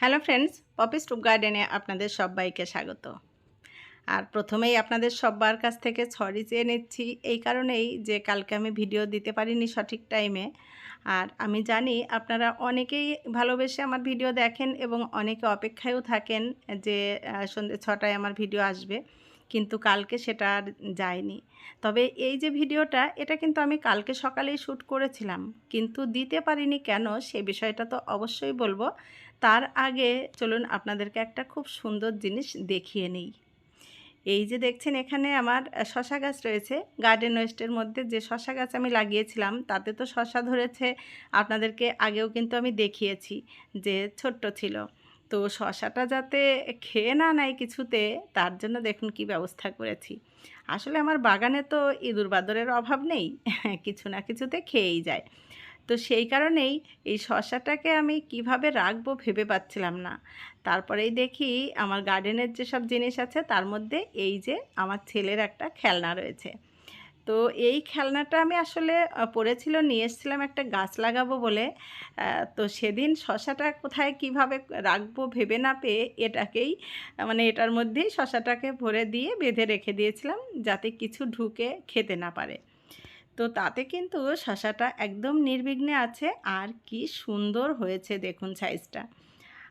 Hello friends, poppy stoop গার্ডেনে আপনাদের সবাইকে স্বাগত। আর প্রথমেই আপনাদের সবার কাছ থেকে সরি চেয়ে নিচ্ছি, এই কারণেই যে কালকে আমি ভিডিও দিতে পারিনি সঠিক টাইমে আর আমি জানি আপনারা অনেকেই ভালোবেসে আমার ভিডিও দেখেন এবং অনেকে অপেক্ষায়ও থাকেন যে সন্ধ্যে ছটায় আমার ভিডিও আসবে, কিন্তু কালকে সেটা আর যায়নি। তবে এই যে ভিডিওটা এটা কিন্তু আমি কালকে সকালেই শ্যুট করেছিলাম, কিন্তু দিতে পারিনি কেন সে বিষয়টা তো অবশ্যই বলব। তার আগে চলুন আপনাদেরকে একটা খুব সুন্দর জিনিস দেখিয়ে নিই। এই যে দেখছেন এখানে আমার শশা গাছ রয়েছে। গার্ডেন ওয়েস্টের মধ্যে যে শশা গাছ আমি লাগিয়েছিলাম, তাতে তো শশা ধরেছে। আপনাদেরকে আগেও কিন্তু আমি দেখিয়েছি যে ছোট্ট ছিল। তো শশাটা যাতে খেয়ে না নেয় কিছুতে, তার জন্য দেখুন কি ব্যবস্থা করেছি। আসলে আমার বাগানে তো ইঁদুর বাদরের অভাব নেই, কিছু না কিছুতে খেয়েই যায়। তো সেই কারণেই এই শশাটাকে আমি কীভাবে রাখব ভেবে পাচ্ছিলাম না। তারপরেই দেখি আমার গার্ডেনের যেসব জিনিস আছে তার মধ্যে এই যে আমার ছেলের একটা খেলনা রয়েছে। তো এই খেলনাটা আমি আসলে পড়েছিল নিয়ে এসেছিলাম একটা গাছ লাগাবো বলে। তো সেদিন শশাটা কোথায় কীভাবে রাখব ভেবে না পেয়ে এটাকেই মানে এটার মধ্যেই শশাটাকে ভরে দিয়ে বেঁধে রেখে দিয়েছিলাম যাতে কিছু ঢুকে খেতে না পারে। তো তাতে কিন্তু শশাটা একদম নির্বিঘ্নে আছে। আর কি সুন্দর হয়েছে দেখুন সাইজটা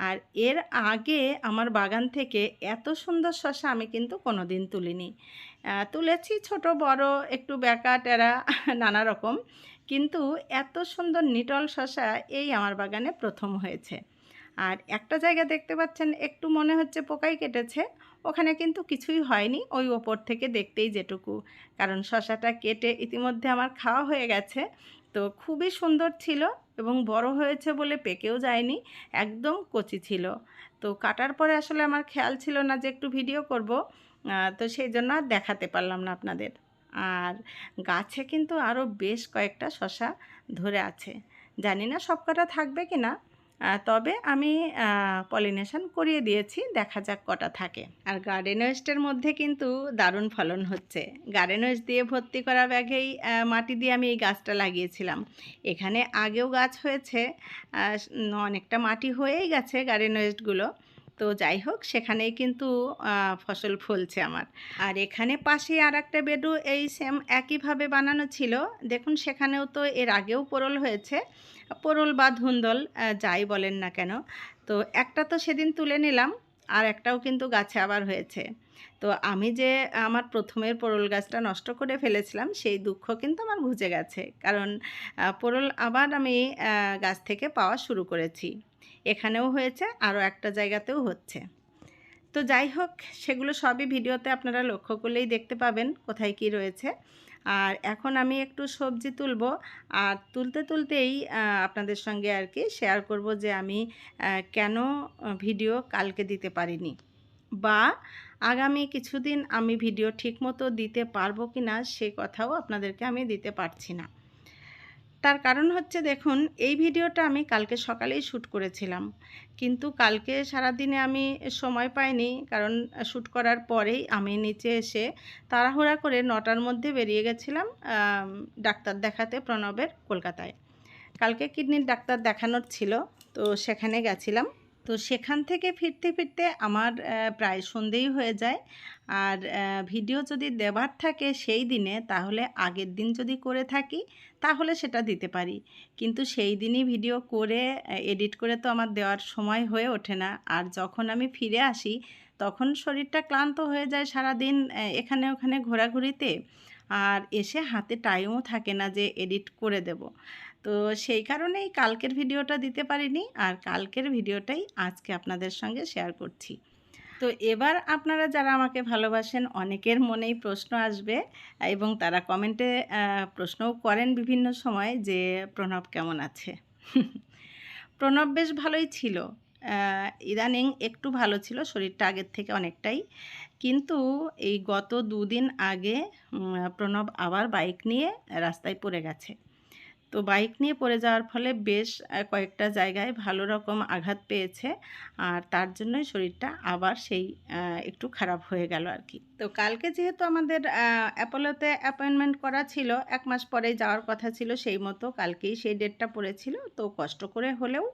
আর এর আগে আমার বাগান থেকে এত সুন্দর শশা আমি কিন্তু কোনো দিন তুলিনি তুলেছি ছোট, বড়, একটু বেকা, টেরা, নানা রকম। কিন্তু এত সুন্দর নিটল শশা এই আমার বাগানে প্রথম হয়েছে। আর একটা জায়গা দেখতে পাচ্ছেন, একটু মনে হচ্ছে পোকাই কেটেছে। ওখানে কিন্তু কিছুই হয়নি। ওই ওপর থেকে দেখতেই যেটুকু। কারণ শশাটা কেটে ইতিমধ্যে আমার খাওয়া হয়ে গেছে। তো খুবই সুন্দর ছিল এবং বড় হয়েছে বলে পেকেও যায়নি, একদম কচি ছিল। তো কাটার পরে আসলে আমার খেয়াল ছিল না যে একটু ভিডিও করব। তো সেই জন্য আর দেখাতে পারলাম না আপনাদের। আর গাছে কিন্তু আরও বেশ কয়েকটা শশা ধরে আছে। জানি না সব কটা থাকবে কি না তবে আমি পলিনেশন করিয়ে দিয়েছি, দেখা যাক কটা থাকে। আর গার্ডেন ওয়েস্টের মধ্যে কিন্তু দারুণ ফলন হচ্ছে। গার্ডেন ওয়েস্ট দিয়ে ভর্তি করা ব্যাগেই মাটি দিয়ে আমি এই গাছটা লাগিয়েছিলাম। এখানে আগেও গাছ হয়েছে অনেকটা মাটি হয়েই গেছে গার্ডেন ওয়েস্টগুলো তো যাই হোক, সেখানেই কিন্তু ফসল ফলছে আমার। আর এখানে পাশে আর একটা বেডু এই সেম একইভাবে বানানো ছিল। দেখুন, সেখানেও তো এর আগেও পোরল হয়েছে। পোরল বা ধুন্দল যাই বলেন না কেন। তো একটা তো সেদিন তুলে নিলাম, আর একটাও কিন্তু গাছে আবার হয়েছে। তো আমি যে আমার প্রথমের পোরল গাছটা নষ্ট করে ফেলেছিলাম, সেই দুঃখ কিন্তু আমার ঘুচে গেছে। কারণ পরল আবার আমি গাছ থেকে পাওয়া শুরু করেছি। এখানেও হয়েছে, আরও একটা জায়গাতেও হচ্ছে। তো যাই হোক, সেগুলো সবই ভিডিওতে আপনারা লক্ষ্য করলেই দেখতে পাবেন কোথায় কি রয়েছে। আর এখন আমি একটু সবজি তুলব, আর তুলতে তুলতেই আপনাদের সঙ্গে আর কি শেয়ার করব যে আমি কেন ভিডিও কালকে দিতে পারিনি। বা আগামী কিছুদিন আমি ভিডিও ঠিকমতো দিতে পারব কি না সে কথাও আপনাদেরকে আমি দিতে পারছি না। তার কারণ হচ্ছে দেখুন, এই ভিডিওটা আমি কালকে সকালেই শ্যুট করেছিলাম। কিন্তু কালকে সারাদিনে আমি সময় পাইনি, কারণ শ্যুট করার পরেই আমি নিচে এসে তাড়াহুড়া করে নটার মধ্যে বেরিয়ে গেছিলাম ডাক্তার দেখাতে প্রণবের কলকাতায়। কালকে কিডনির ডাক্তার দেখানোর ছিল, তো সেখানে গেছিলাম। তো সেখান থেকে ফিরতে ফিরতে আমার প্রায় সন্ধেই হয়ে যায়। আর ভিডিও যদি দেবার থাকে সেই দিনে তাহলে আগের দিন যদি করে থাকি তাহলে সেটা দিতে পারি। কিন্তু সেই দিনই ভিডিও করে এডিট করে তো আমার দেওয়ার সময় হয়ে ওঠে না। আর যখন আমি ফিরে আসি তখন শরীরটা ক্লান্ত হয়ে যায় সারাদিন আহ, এখানে ওখানে ঘোরাঘুরিতে। আর এসে হাতে টাইমও থাকে না যে এডিট করে দেব। তো সেই কারণেই কালকের ভিডিওটা দিতে পারিনি আর কালকের ভিডিওটাই আজকে আপনাদের সঙ্গে শেয়ার করছি। তো এবার আপনারা যারা আমাকে ভালোবাসেন, অনেকের মনেই প্রশ্ন আসবে এবং তারা কমেন্টে প্রশ্নও করেন বিভিন্ন সময় যে, প্রণব কেমন আছে? প্রণব বেশ ভালোই ছিল। ইদানিং একটু ভালো ছিল, শরীরটা আগের থেকে অনেকটাই। কিন্তু এই গত দুদিন আগে প্রণব আবার বাইক নিয়ে রাস্তায় পড়ে গেছে। তো বাইক নিয়ে পড়ে যাওয়ার ফলে বেশ কয়েকটা জায়গায় ভালো রকম আঘাত পেয়েছে। আর তার জন্যই শরীরটা আবার সেই একটু খারাপ হয়ে গেল আর কি। তো কালকে যেহেতু আমাদের অ্যাপোলোতে অ্যাপয়েন্টমেন্ট করা ছিল, এক মাস পরেই যাওয়ার কথা ছিল, সেই মতো কালকেই সেই ডেটটা পড়েছিল। তো কষ্ট করে হলেও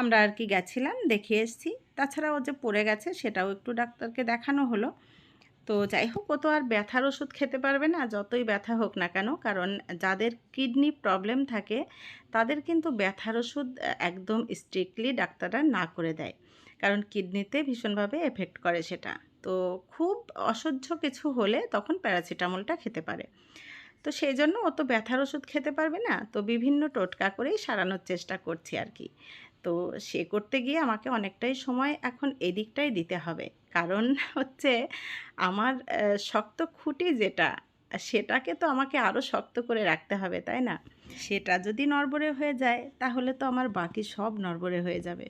আমরা আর কি গেছিলাম দেখে এসেছি। তাছাড়া ও যে পড়ে গেছে সেটাও একটু ডাক্তারকে দেখানো হলো। তো যাই হোক, ও তো আর ব্যথার ওষুধ খেতে পারবে না, যতই ব্যথা হোক না কেন, কারণ যাদের কিডনি প্রবলেম থাকে, তাদের কিন্তু ব্যথার ওষুধ একদম স্ট্রিক্টলি ডাক্তাররা না করে দেয়। কারণ কিডনিতে ভীষণভাবে এফেক্ট করে সেটা। তো খুব অসহ্য কিছু হলে তখন প্যারাসিটামলটা খেতে পারে। তো সেই জন্য ও তো ব্যথার ওষুধ খেতে পারবে না, তো বিভিন্ন টোটকা করেই সারানোর চেষ্টা করছি আর কি। তো সে করতে গিয়ে আমাকে অনেকটাই সময় এখন এদিকটাই দিতে হবে। কারণ হচ্ছে আমার শক্ত খুঁটি যেটা, সেটাকে তো আমাকে আরও শক্ত করে রাখতে হবে, তাই না? সেটা যদি নড়বড়ে হয়ে যায়, তাহলে তো আমার বাকি সব নড়বড়ে হয়ে যাবে।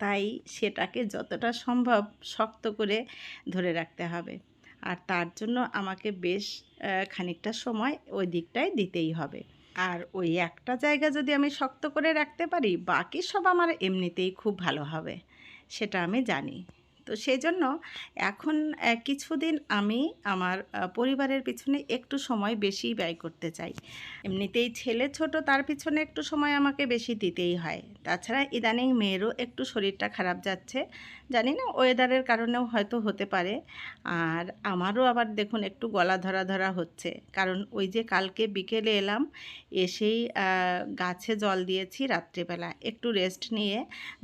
তাই সেটাকে যতটা সম্ভব শক্ত করে ধরে রাখতে হবে। আর তার জন্য আমাকে বেশ খানিকটা সময় ওই দিকটায় দিতেই হবে। আর ওই একটা জায়গা যদি আমি শক্ত করে রাখতে পারি, বাকি সব আমার এমনিতেই খুব ভালো হবে, সেটা আমি জানি। তো সেই জন্য এখন কিছুদিন আমি আমার পরিবারের পিছনে একটু সময় বেশি ব্যয় করতে চাই। এমনিতেই ছেলে ছোট তার পিছনে একটু সময় আমাকে বেশি দিতেই হয়। তাছাড়া ইদানিং মেয়েরও একটু শরীরটা খারাপ যাচ্ছে। জানি না, ওয়েদারের কারণেও হয়তো হতে পারে। আর আমারও আবার দেখুন একটু গলা ধরা ধরা হচ্ছে। কারণ ওই যে কালকে বিকেলে এলাম, এসেই গাছে জল দিয়েছি রাত্রেবেলা। একটু রেস্ট নিয়ে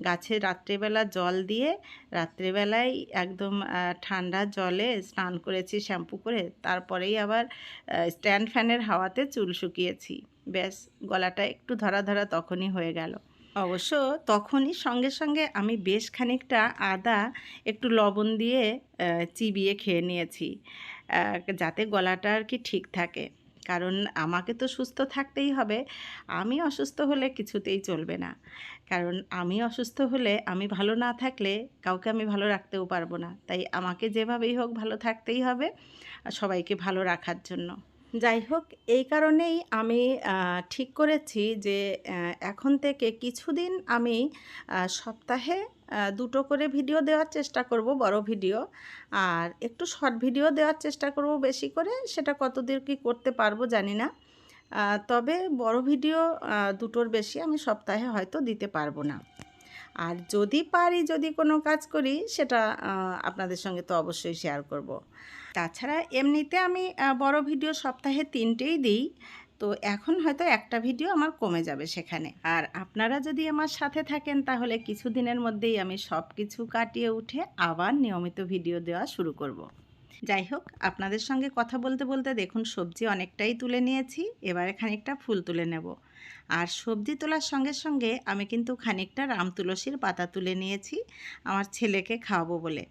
গাছে রাত্রেবেলা জল দিয়ে রাত্রেবেলায় একদম ঠান্ডা জলে স্নান করেছি, শ্যাম্পু করে, তারপরেই আবার স্ট্যান্ড ফ্যানের হাওয়াতে চুল শুকিয়েছি। ব্যাস, গলাটা একটু ধরা ধরা তখনই হয়ে গেল। অবশ্য তখনই সঙ্গে সঙ্গে আমি বেশ খানিকটা আদা, একটু লবণ দিয়ে চিবিয়ে খেয়ে নিয়েছি। যাতে গলাটা আর কি ঠিক থাকে। কারণ আমাকে তো সুস্থ থাকতেই হবে। আমি অসুস্থ হলে কিছুতেই চলবে না। কারণ আমি অসুস্থ হলে আমি ভালো না থাকলে কাউকে আমি ভালো রাখতেও পারব না। তাই আমাকে যেভাবেই হোক ভালো থাকতেই হবে সবাইকে ভালো রাখার জন্য। যাই হোক, এই কারণেই আমি ঠিক করেছি যে এখন থেকে কিছুদিন আমি সপ্তাহে দুটো করে ভিডিও দেওয়ার চেষ্টা করব, বড় ভিডিও। আর একটু শর্ট ভিডিও দেওয়ার চেষ্টা করব বেশি করে, সেটা কতদূর কি করতে পারব জানি না। তবে বড় ভিডিও দুটোর বেশি আমি সপ্তাহে হয়তো দিতে পারব না। আর যদি পারি, যদি কোনো কাজ করি, সেটা আপনাদের সঙ্গে তো অবশ্যই শেয়ার করব। তাছাড়া এমনিতে আমি বড় ভিডিও সপ্তাহে তিনটেই দিই। তো এখন হয়তো একটা ভিডিও আমার কমে যাবে সেখানে। আর আপনারা যদি আমার সাথে থাকেন, তাহলে কিছুদিনের মধ্যেই আমি সব কিছু কাটিয়ে উঠে আবার নিয়মিত ভিডিও দেওয়া শুরু করব। যাই হোক, আপনাদের সঙ্গে কথা বলতে বলতে দেখুন, সবজি অনেকটাই তুলে নিয়েছি। এবারে খানিকটা ফুল তুলে নেব। আর সবজি তোলার সঙ্গে সঙ্গে আমি কিন্তু খানিকটা রাম তুলসীর পাতা তুলে নিয়েছি আমার ছেলেকে খাওয়াবো বলে।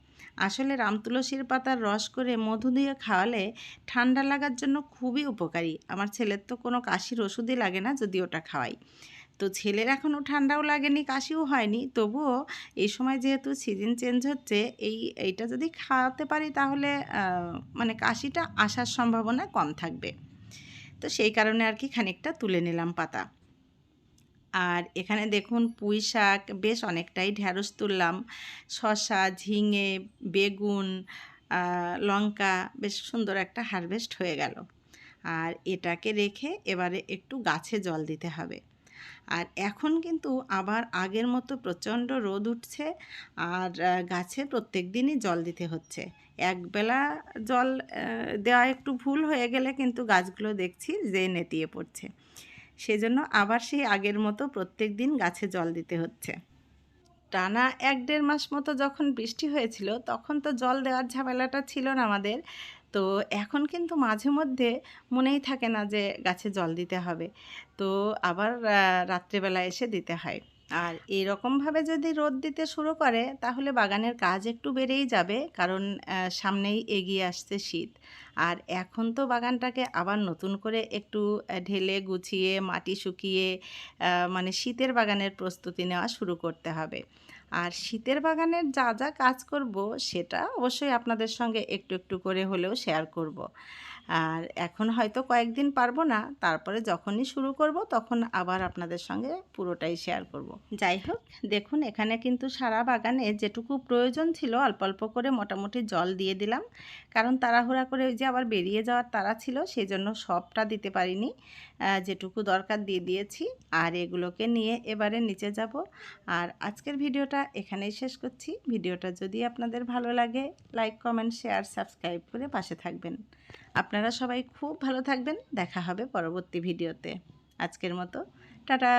আসলে রাম তুলসীর পাতার রস করে মধু দিয়ে খাওয়ালে ঠান্ডা লাগার জন্য খুবই উপকারী। আমার ছেলের তো কোনো কাশির ওষুধই লাগে না যদি ওটা খাওয়াই। তো ছেলের এখনও ঠান্ডাও লাগেনি, কাশিও হয়নি। তবুও এই সময় যেহেতু সিজন চেঞ্জ হচ্ছে, এই, এইটা যদি খাওয়াতে পারি তাহলে মানে কাশিটা আসার সম্ভাবনা কম থাকবে। তো সেই কারণে আর কি খানিকটা তুলে নিলাম পাতা। আর এখানে দেখুন পুঁই শাক, বেশ অনেকটাই ঢ্যাঁড়স তুললাম। শশা ঝিঙে, বেগুন লঙ্কা, বেশ সুন্দর একটা হারভেস্ট হয়ে গেল। আর এটাকে রেখে এবারে একটু গাছে জল দিতে হবে। আর এখন কিন্তু আবার আগের মতো প্রচণ্ড রোদ উঠছে আর গাছে প্রত্যেক দিনই জল দিতে হচ্ছে। একবেলা জল দেওয়া একটু ভুল হয়ে গেলে কিন্তু গাছগুলো দেখছি যে নেতিয়ে পড়ছে। সেজন্য আবার সেই আগের মতো প্রত্যেক দিন গাছে জল দিতে হচ্ছে। টানা এক দেড় মাস মতো যখন বৃষ্টি হয়েছিল তখন তো জল দেওয়ার ঝামেলাটা ছিল না আমাদের। তো এখন কিন্তু মাঝে মধ্যে মনেই থাকে না যে গাছে জল দিতে হবে। তো আবার রাত্রেবেলা এসে দিতে হয়। আর এরকমভাবে যদি রোদ দিতে শুরু করে, তাহলে বাগানের কাজ একটু বেড়েই যাবে, কারণ সামনেই এগিয়ে আসছে শীত। আর এখন তো বাগানটাকে আবার নতুন করে একটু ঢেলে গুছিয়ে, মাটি শুকিয়ে মানে শীতের বাগানের প্রস্তুতি নেওয়া শুরু করতে হবে। আর শীতের বাগানের যা যা কাজ করব, সেটা অবশ্যই আপনাদের সঙ্গে একটু একটু করে হলেও শেয়ার করব। আর এখন হয়তো কয়েকদিন পারব না, তারপরে যখনই শুরু করব তখন আবার আপনাদের সঙ্গে পুরোটাই শেয়ার করব। যাই হোক, দেখুন এখানে কিন্তু সারা বাগানে যেটুকু প্রয়োজন ছিল অল্প অল্প করে মোটামুটি জল দিয়ে দিলাম। কারণ তাড়াহুড়া করে ওই যে আবার বেরিয়ে যাওয়ার তারা ছিল সেই জন্য সবটা দিতে পারিনি। যেটুকু দরকার দিয়ে দিয়েছি আর এগুলোকে নিয়ে এবারে নিচে যাব। আর আজকের ভিডিওটা এখানেই শেষ করছি। ভিডিওটা যদি আপনাদের ভালো লাগে লাইক কমেন্ট শেয়ার সাবস্ক্রাইব করে পাশে থাকবেন। আপনারা সবাই খুব ভালো থাকবেন। দেখা হবে পরবর্তী ভিডিওতে। আজকের মতো। টাটা!